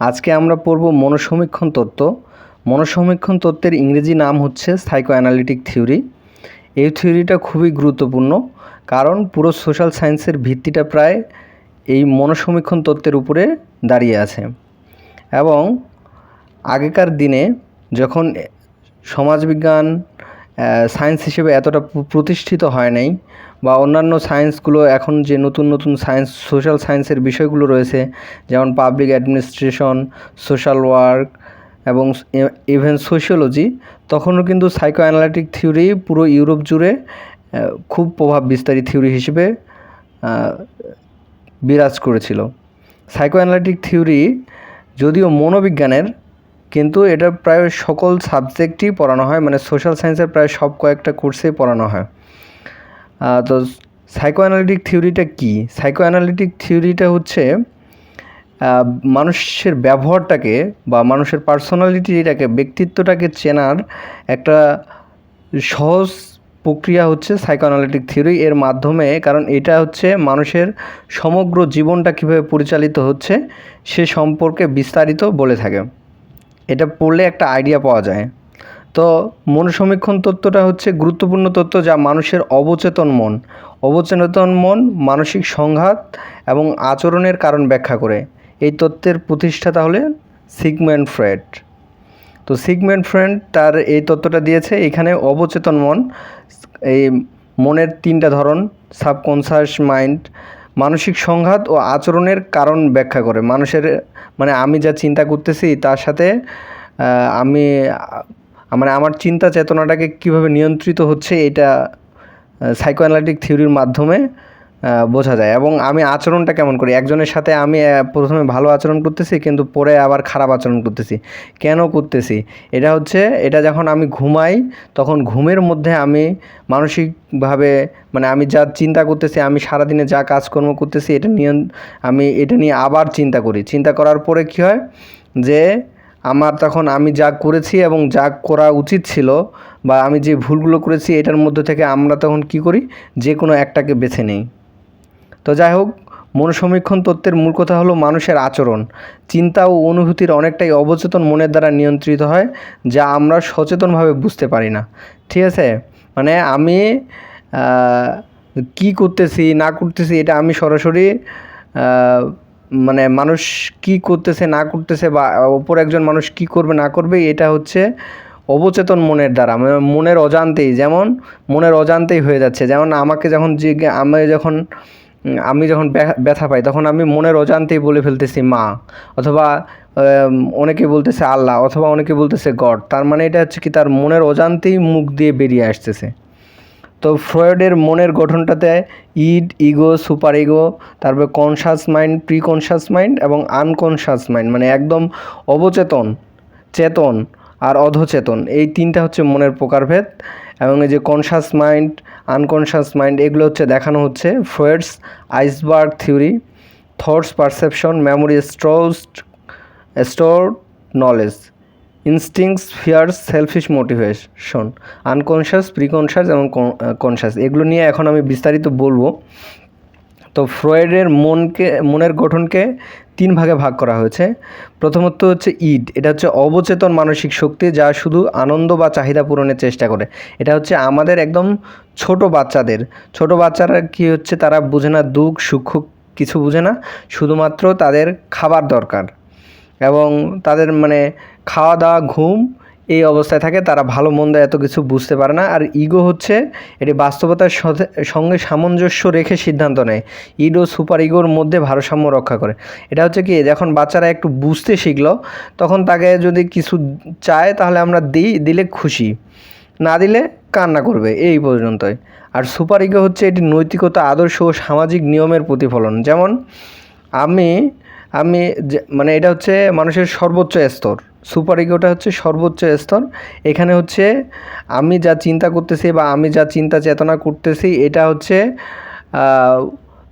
আজকে আমরা পড়ব মনোসমীক্ষণ তত্ত্ব। মনোসমীক্ষণ তত্ত্বের ইংরেজি নাম হচ্ছে সাইকো অ্যানালিটিক থিওরি। এই থিওরিটা খুবই গুরুত্বপূর্ণ, কারণ পুরো সোশ্যাল সায়েন্সের ভিত্তিটা প্রায় এই মনোসমীক্ষণ তত্ত্বের উপরে দাঁড়িয়ে আছে। এবং আগেকার দিনে যখন সমাজবিজ্ঞান সায়েন্স হিসেবে এতটা প্রতিষ্ঠিত হয় নাই বা অন্যান্য সায়েন্সগুলো এখন যে নতুন নতুন সায়েন্স সোশ্যাল সায়েন্সের বিষয়গুলো রয়েছে, যেমন পাবলিক অ্যাডমিনিস্ট্রেশন সোশ্যাল ওয়ার্ক এবং ইভেন সোশিওলজি তখনও কিন্তু সাইকো অ্যানালিটিক থিওরি পুরো ইউরোপ জুড়ে খুব প্রভাব বিস্তারী থিওরি হিসেবে বিরাজ করেছিল। সাইকো অ্যানালিটিক থিওরি যদিও মনোবিজ্ঞানের কিন্তু এটা প্রায় সকল সাবজেক্টই পড়ানো হয় মানে সোশ্যাল সায়েন্সের প্রায় সব কয়েকটা কোর্সেই পড়ানো হয়। তো সাইকো অ্যানালিটিক থিওরিটা কী? সাইকো অ্যানালিটিক থিওরিটা হচ্ছে মানুষের ব্যবহারটাকে বা মানুষের পার্সোনালিটিটাকে ব্যক্তিত্বটাকে চেনার একটা সহজ প্রক্রিয়া হচ্ছে সাইকোঅ্যানালিটিক থিওরি এর মাধ্যমে, কারণ এটা হচ্ছে মানুষের সমগ্র জীবনটা কীভাবে পরিচালিত হচ্ছে, সে সম্পর্কে বিস্তারিত বলে থাকে। এটা পড়লে একটা আইডিয়া পাওয়া যায়। তো মন সমীক্ষণ তত্ত্বটা হচ্ছে গুরুত্বপূর্ণ তত্ত্ব যা মানুষের অবচেতন মন অবচেতন মন মানসিক সংঘাত এবং আচরণের কারণ ব্যাখ্যা করে। এই তত্ত্বের প্রতিষ্ঠাতা হলেন সিগমেন্ট ফ্রেড। তো সিগমেন্ট ফ্রেন্ড তার এই তত্ত্বটা দিয়েছে, এখানে অবচেতন মন, এই মনের তিনটা ধরন, সাবকনসাস মাইন্ড মানসিক সংঘাত ও আচরণের কারণ ব্যাখ্যা করে। মানুষের মানে আমি যা চিন্তা করতেছি তার সাথে আমি মানে আমার চিন্তা চেতনাটাকে কীভাবে নিয়ন্ত্রিত হচ্ছে এটা সাইকোঅ্যানালিটিক থিওরির মাধ্যমে বোঝা যায়। এবং আমি আচরণটা কেমন করি? একজনের সাথে আমি প্রথমে ভালো আচরণ করতেছি, কিন্তু পরে আবার খারাপ আচরণ করতেছি। কেন করতেছি? এটা হচ্ছে, এটা যখন আমি ঘুমাই, তখন ঘুমের মধ্যে আমি মানসিকভাবে মানে আমি যা চিন্তা করতেছি, আমি সারাদিনে যা কাজকর্ম করতেছি, এটা নিয়ে, আমি এটা নিয়ে আবার চিন্তা করি। চিন্তা করার পরে কী হয়? যে আমার তখন আমি যা করেছি এবং যা করা উচিত ছিল বা আমি যে ভুলগুলো করেছি, এটার মধ্যে থেকে আমরা তখন কি করি? যে কোনো একটাকে বেছে নেই। তো যাই হোক মনোসমীক্ষণ তত্ত্বের মূল কথা হলো মানুষের আচরণ। চিন্তা ও অনুভূতির অনেকটাই অবচেতন মনের দ্বারা নিয়ন্ত্রিত হয়, যা আমরা সচেতনভাবে বুঝতে পারি না। ঠিক আছে? মানে আমি কি করতেছি, না করতেছি, এটা আমি সরাসরি মানে মানুষ কি করতেছে, না করতেছে বা অপর একজন মানুষ কি করবে, না করবে, এটা হচ্ছে অবচেতন মনের দ্বারা মানে মনের অজান্তেই। যেমন মনের অজান্তেই হয়ে যাচ্ছে। যেমন আমাকে যখন জিজ্ঞে, আমি যখন আমি যখন ব্যা- ব্যথা পাই, তখন আমি মনের অজান্তেই বলে ফেলতেছি, মা, অথবা অনেকে বলতেছে, আল্লাহ, অথবা অনেকে বলতেছে, গড, তার মানে এটা হচ্ছে কি, তার মনের অজান্তেই মুখ দিয়ে বেরিয়ে আসতেছে। তো ফ্রয়েডের মনের গঠনটাতে ইড, ইগো, সুপার ইগো, তারপরে conscious mind pre conscious mind এবং আনকনসাস মাইন্ড মানে একদম অবচেতন, চেতন আর অধচেতন, এই তিনটা হচ্ছে মনের প্রকারভেদ এবং এই যে কনসাস মাইন্ড আনকনসাস মাইন্ড এগুলো হচ্ছে দেখানো হচ্ছে। Freud's iceberg theory thoughts perception memory stored store knowledge instincts fears selfish motivation unconscious preconscious এবং কনশাস এগুলো নিয়ে এখন আমি বিস্তারিত বলব। তো ফ্রয়েডের মনকে, মনের গঠনকে তিন ভাগে ভাগ করা হয়েছে। প্রথমত হচ্ছে ইড এটা হচ্ছে অবচেতন মানসিক শক্তি যা শুধু আনন্দ বা চাহিদা পূরণের চেষ্টা করে। এটা হচ্ছে আমাদের একদম ছোট বাচ্চাদের, ছোট বাচ্চারা কি হচ্ছে তারা বুঝে না দুঃখ, সুখ, কিছু বুঝে না, শুধুমাত্র তাদের খাবার দরকার। এবং তাদের মানে খাওয়া দাওয়া ঘুম এই অবস্থায় থাকে, তারা ভালো মন্দ এত কিছু বুঝতে পারে না। আর ইগো হচ্ছে, এটি বাস্তবতার সঙ্গে সামঞ্জস্য রেখে সিদ্ধান্ত নেয়। ইড সুপার ইগোর মধ্যে ভারসাম্য রক্ষা করে। এটা হচ্ছে কি, যখন বাচ্চারা একটু বুঝতে শিখলো, তখন তাকে যদি কিছু চায়, তাহলে আমরা দিই, দিলে খুশি। না দিলে কান্না করবে, এই পর্যন্তই। আর সুপার ইগো হচ্ছে, এটি নৈতিকতা, আদর্শ ও সামাজিক নিয়মের প্রতিফলন। যেমন, আমি আমি মানে এটা হচ্ছে মানুষের সর্বোচ্চ স্তর। সুপার ইগোটা হচ্ছে সর্বোচ্চ স্তর। এখানে হচ্ছে আমি যা চিন্তা করতেছি বা আমি যা চিন্তা চেতনা করতেছি, এটা হচ্ছে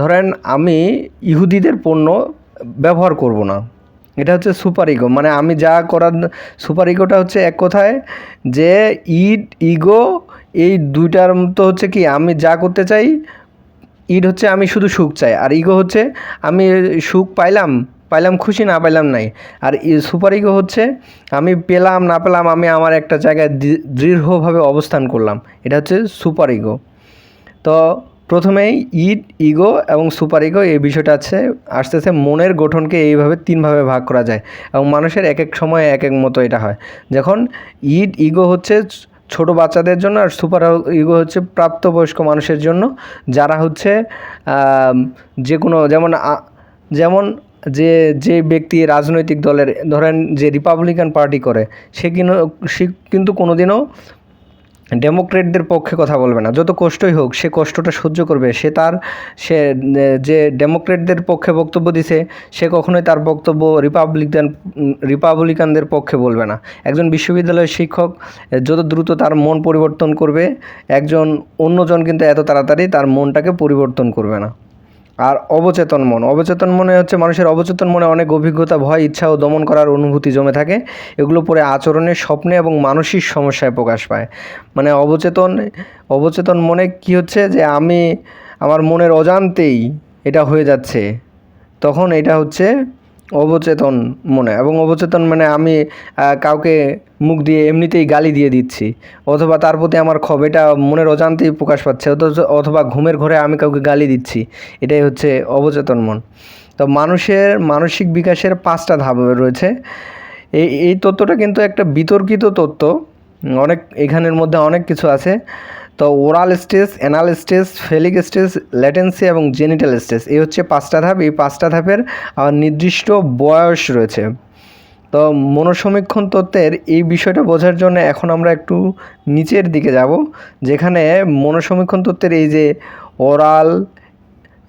ধরেন আমি ইহুদিদের পণ্য ব্যবহার করব না। এটা হচ্ছে সুপার ইগো। মানে আমি যা করার, সুপার ইগোটা হচ্ছে এক কথায় যে ইড ইগো, এই দুইটার তো হচ্ছে কি আমি যা করতে চাই ইড হচ্ছে আমি শুধু সুখ চাই। আর ইগো হচ্ছে আমি সুখ পাইলাম পাইলাম খুশি, না পাইলাম নাই। আর সুপার ইগো হচ্ছে, আমি পেলাম, না পেলাম, আমি আমার একটা জায়গায় দৃঢ়ভাবে অবস্থান করলাম। এটা হচ্ছে সুপার ইগো তো প্রথমেই ইট, ইগো এবং সুপার ইগো এই বিষয়টা আছে আস্তে আস্তে মনের গঠনকে এইভাবে তিনভাবে ভাগ করা যায় এবং মানুষের এক এক সময় এক এক মতো এটা হয়। যখন ইট, ইগো হচ্ছে ছোট বাচ্চাদের জন্য আর সুপার ইগো হচ্ছে প্রাপ্তবয়স্ক মানুষের জন্য, যারা হচ্ছে যে কোনো, যেমন যেমন যে যে ব্যক্তি রাজনৈতিক দলের, ধরেন যে রিপাবলিকান পার্টি করে, সে কিন্তু সে কিন্তু কোনোদিনও ডেমোক্রেটদের পক্ষে কথা বলবে না। যত কষ্টই হোক, সে কষ্টটা সহ্য করবে। সে তার, সে, যে ডেমোক্রেটদের পক্ষে বক্তব্য দিছে, সে কখনোই তার বক্তব্য রিপাবলিকান রিপাবলিকানদের পক্ষে বলবে না। একজন বিশ্ববিদ্যালয়ের শিক্ষক, যত দ্রুত তার মন পরিবর্তন করবে, একজন অন্যজন কিন্তু এত তাড়াতাড়ি তার মনটাকে পরিবর্তন করবে না। আর অবচেতন মন। অবচেতন মনে হচ্ছে মানুষের অবচেতন মনে অনেক অভিজ্ঞতা, ভয়, ইচ্ছা ও দমন করার অনুভূতি জমে থাকে। এগুলো পরে আচরণের স্বপ্নে এবং মানসিক সমস্যায় প্রকাশ পায়। মানে অবচেতন অবচেতন মনে কি হচ্ছে যে আমি আমার মনের অজান্তেই এটা হয়ে যাচ্ছে। তখন এটা হচ্ছে অবচেতন মনে, এবং অবচেতন মানে আমি কাউকে মুখ দিয়ে এমনিতেই গালি দিয়ে দিচ্ছি, অথবা তার প্রতি আমার ক্ষোভ, এটা মনের অজান্তেই প্রকাশ পাচ্ছে অথবা ঘুমের ঘরে আমি কাউকে গালি দিচ্ছি, এটাই হচ্ছে অবচেতন মন। তো মানুষের, মানসিক বিকাশের পাঁচটা ধাপ রয়েছে। এই এই তত্ত্বটা কিন্তু একটা বিতর্কিত তত্ত্ব অনেক এখানের মধ্যে অনেক কিছু আছে। তো oral stage, anal stage, phallic stage, latency এবং জেনিটাল স্টেজ, এই হচ্ছে পাঁচটা ধাপ। এই পাঁচটা ধাপের আবার নির্দিষ্ট বয়স রয়েছে। তো মনোসমীক্ষণ তত্ত্বের এই বিষয়টা বোঝার জন্য এখন আমরা একটু নিচের দিকে যাব, যেখানে মনোসমীক্ষণ তত্ত্বের এই যে ওরাল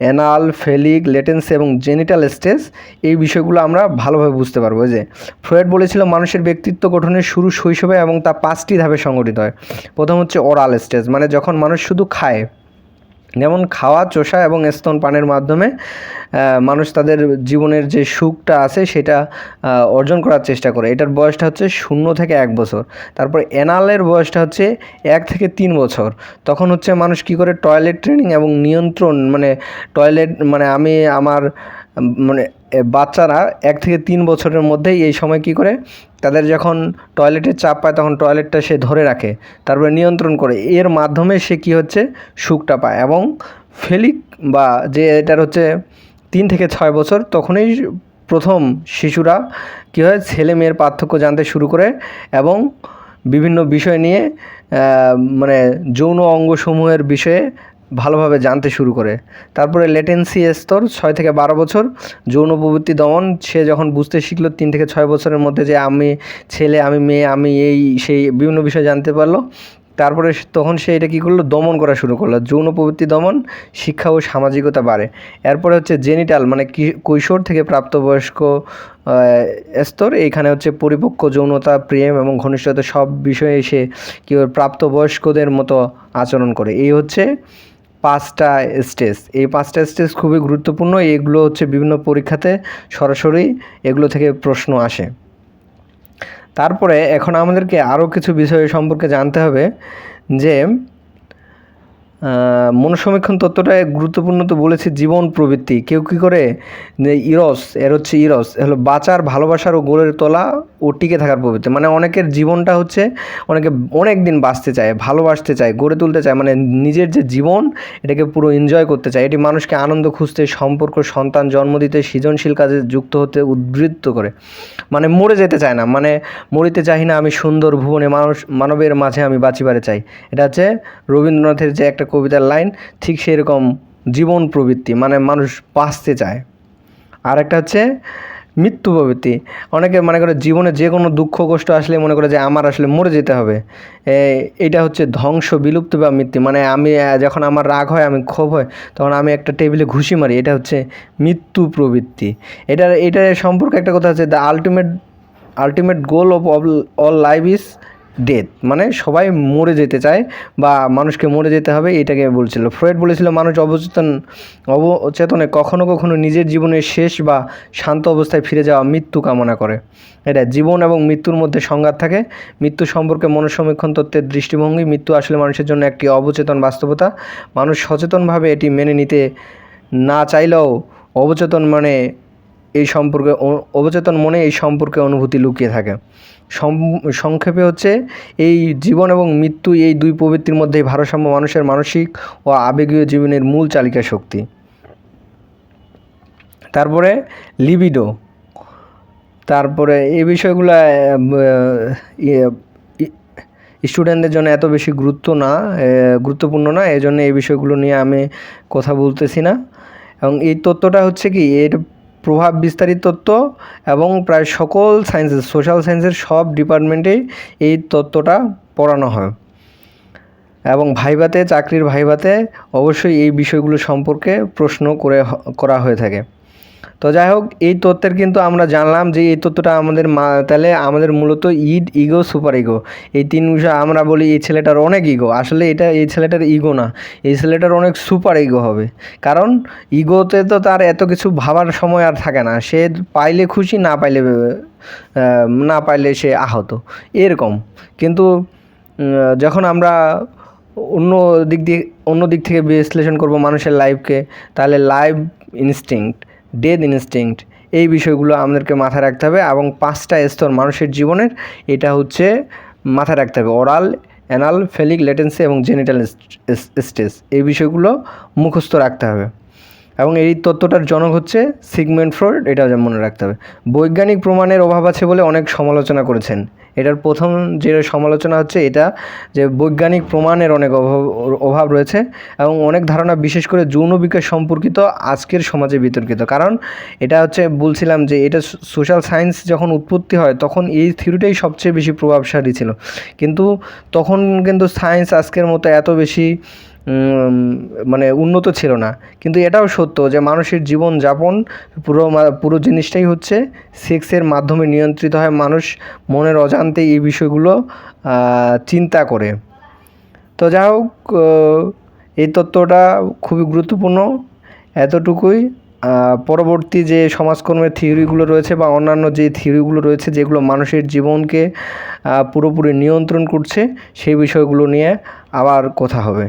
অ্যানাল ফেলিক, লেটেন্সি এবং জেনিটাল স্টেজ এই বিষয়গুলো আমরা ভালোভাবে বুঝতে পারব। যে ফ্রয়েড বলেছিল, মানুষের ব্যক্তিত্ব গঠনের শুরু শৈশবে এবং তা পাঁচটি ধাপে সংগঠিত হয়। প্রথম হচ্ছে ওরাল স্টেজ মানে যখন মানুষ শুধু খায় যেমন খাওয়া, চোষা এবং স্তন পানের মাধ্যমে মানুষ তাদের জীবনের যে সুখটা আছে সেটা অর্জন করার চেষ্টা করে। এটার বয়সটা হচ্ছে শূন্য থেকে এক বছর। তারপর এনালের বয়সটা হচ্ছে এক থেকে তিন বছর। তখন হচ্ছে মানুষ কি করে? টয়লেট ট্রেনিং এবং নিয়ন্ত্রণ মানে টয়লেট মানে আমি আমার মানে বাচ্চারা এক থেকে তিন বছরের মধ্যেই এই সময় কি করে? তাদের যখন টয়লেটের চাপ পায়, তখন টয়লেটটা সে ধরে রাখে, তারপরে নিয়ন্ত্রণ করে। এর মাধ্যমে সে কি হচ্ছে? সুখটা পায় এবং ফেলিক বা যে এটার হচ্ছে তিন থেকে ছয় বছর, তখনই প্রথম শিশুরা কী হয়? ছেলে মেয়ের পার্থক্য জানতে শুরু করে এবং বিভিন্ন বিষয় নিয়ে মানে যৌন অঙ্গসমূহের বিষয়ে ভালোভাবে জানতে শুরু করে। তারপরে লেটেন্সি স্তর ছয় থেকে বারো বছর, যৌন প্রবৃত্তি দমন, সে যখন বুঝতে শিখলো তিন থেকে ছয় বছরের মধ্যে যে আমি ছেলে, আমি মেয়ে, আমি এই, সেই বিভিন্ন বিষয় জানতে পারল। তারপরে তখন সে এটা কী করল? দমন করা শুরু করল। যৌন প্রবৃত্তি দমন, শিক্ষা ও সামাজিকতা বাড়ে। এরপরে হচ্ছে জেনিটাল মানে কৈশোর থেকে প্রাপ্তবয়স্ক স্তর। এইখানে হচ্ছে পরিপক্ক যৌনতা, প্রেম এবং ঘনিষ্ঠতা সব বিষয়ে এসে কী প্রাপ্তবয়স্কদের মতো আচরণ করে। এই হচ্ছে পাঁচটা স্টেজ। এই পাঁচটা স্টেজ খুবই গুরুত্বপূর্ণ। এগুলো হচ্ছে বিভিন্ন পরীক্ষাতে সরাসরি এগুলো থেকে প্রশ্ন আসে। তারপরে এখন আমাদেরকে আরও কিছু বিষয় সম্পর্কে জানতে হবে যে মনোসমীক্ষণ তত্ত্বটা গুরুত্বপূর্ণ তো বলেছি জীবন প্রবৃত্তি। কেউ কী করে? যে ইরস, এর হচ্ছে ইরস হলো বাঁচার, ভালোবাসার ও গোলের তোলা ও টিকে থাকার প্রবৃত্তি। মানে অনেকের জীবনটা হচ্ছে অনেকে অনেক দিন বাঁচতে চায়, ভালোবাসতে চায়, গড়ে তুলতে চায়। মানে নিজের যে জীবন, এটাকে পুরো এনজয় করতে চায়। এটি মানুষকে আনন্দ, খুঁজতে, সম্পর্ক, সন্তান জন্ম দিতে, সৃজনশীল কাজে যুক্ত হতে উদ্বৃত্ত করে। মানে মরে যেতে চায় না। মানে মরিতে চাই না আমি সুন্দর ভুবনে, মানুষ, মানবের মাঝে আমি বাঁচিবারে চাই। এটা হচ্ছে রবীন্দ্রনাথের যে একটা কবিতার লাইন, ঠিক সেরকম জীবন প্রবৃত্তি মানে মানুষ বাঁচতে চায়। আর একটা হচ্ছে মৃত্যু প্রবৃত্তি। অনেকে মনে করে জীবনে যে কোনো দুঃখ, কষ্ট আসলে মনে করে যে আমার আসলে মরে যেতে হবে। এটা হচ্ছে ধ্বংস, বিলুপ্ত বা মৃত্যু। মানে আমি যখন আমার রাগ হয়, আমি ক্ষোভ হয়, তখন আমি একটা টেবিলে ঘুষি মারি। এটা হচ্ছে মৃত্যু প্রবৃত্তি। এটার এটা সম্পর্কে একটা কথা আছে the ultimate ultimate goal of all life is death মানে সবাই মরে যেতে চায় বা মানুষকে মরে যেতে হবে, এটাকে বলছিল। ফ্রয়েড বলেছিল, মানুষ অবচেতন, অবচেতনে কখনো কখনো নিজের জীবনের শেষ বা শান্ত অবস্থায় ফিরে যাওয়া মৃত্যু কামনা করে। এটা জীবন এবং মৃত্যুর মধ্যে সংঘাত থাকে। মৃত্যু সম্পর্কে মনসমীক্ষণ তত্ত্বের দৃষ্টিভঙ্গি, মৃত্যু আসলে মানুষের জন্য একটি অবচেতন বাস্তবতা। মানুষ সচেতনভাবে এটি মেনে নিতে না চাইলেও অবচেতন মানে এই সম্পর্কে অবচেতন মনে এই সম্পর্কে অনুভূতি লুকিয়ে থাকে। সংক্ষেপে হচ্ছে, এই জীবন এবং মৃত্যু এই দুই প্রবৃত্তির মধ্যেই ভারসাম্য মানুষের মানসিক ও আবেগীয় জীবনের মূল চালিকা শক্তি। তারপরে লিবিডো। তারপরে এই বিষয়গুলো স্টুডেন্টদের জন্য এত বেশি গুরুত্ব না গুরুত্বপূর্ণ না এই জন্য এই বিষয়গুলো নিয়ে আমি কথা বলতেছি না। এবং এই তত্ত্বটা হচ্ছে কি, এর প্রভাব বিস্তারিত তত্ত্ব এবং প্রায় সকল সায়েন্সের সোশ্যাল সায়েন্সের সব ডিপার্টমেন্টেই এই তত্ত্বটা পড়ানো হয়। এবং ভাইভাতে, চাকরির ভাইভাতে অবশ্যই এই বিষয়গুলো সম্পর্কে প্রশ্ন করে করা হয়ে থাকে। তো যাই হোক এই তত্ত্বের কিন্তু আমরা জানলাম যে এই তত্ত্বটা আমাদের মা, তাহলে আমাদের মূলত ইড ইগো, সুপার ইগো। এই তিন বিষয় আমরা বলি এই ছেলেটার অনেক ইগো। আসলে এটা এই ছেলেটার ইগো না। এই ছেলেটার অনেক সুপার ইগো হবে। কারণ ইগোতে তো তার এত কিছু ভাবার সময় আর থাকে না। সে পাইলে খুশি, না পাইলে না পাইলে সে আহত। এরকম। কিন্তু যখন আমরা অন্য দিক দিয়ে, অন্য দিক থেকে বিশ্লেষণ করব মানুষের লাইফকে তাহলে লাইভ ইনস্টিংক্ট ডেথ ইনস্টিংক্ট এই বিষয়গুলো আমাদেরকে মাথায় রাখতে হবে এবং পাঁচটা স্তর মানুষের জীবনের এটা হচ্ছে মাথায় রাখতে হবে। ওরাল অ্যানাল ফেলিক লেটেন্সি এবং জেনিটাল স্টেজ এই বিষয়গুলো মুখস্থ রাখতে হবে। এবং এই তত্ত্বটার জনক হচ্ছে সিগমেন্ট ফ্রয়েড এটা মনে রাখতে হবে। বৈজ্ঞানিক প্রমাণের অভাব আছে বলে অনেক সমালোচনা করেছেন। এটার প্রথম যে সমালোচনা হচ্ছে এটা যে বৈজ্ঞানিক প্রমাণের অনেক অভাব অভাব রয়েছে এবং অনেক ধারণা, বিশেষ করে যৌন বিকাশ সম্পর্কিত আজকের সমাজে বিতর্কিত। কারণ এটা হচ্ছে বলছিলাম যে এটা সোশ্যাল সায়েন্স যখন উৎপত্তি হয় তখন এই থিওরিটাই সবচেয়ে বেশি প্রভাবশালী ছিল। কিন্তু তখন কিন্তু সায়েন্স আজকের মতো এত বেশি মানে উন্নত ছিল না। কিন্তু এটাও সত্য যে মানুষের জীবন যাপন পুরো পুরো জিনিসটাই হচ্ছে সেক্সের মাধ্যমে নিয়ন্ত্রিত হয়। মানুষ মনের অজান্তে এই বিষয়গুলো চিন্তা করে। তো যাই হোক এই তত্ত্বটা খুবই গুরুত্বপূর্ণ। এতটুকুই পরবর্তী যে সমাজকর্মের থিওরিগুলো রয়েছে বা অন্যান্য যে থিওরিগুলো রয়েছে যেগুলো মানুষের জীবনকে পুরোপুরি নিয়ন্ত্রণ করছে, সেই বিষয়গুলো নিয়ে আবার কথা হবে।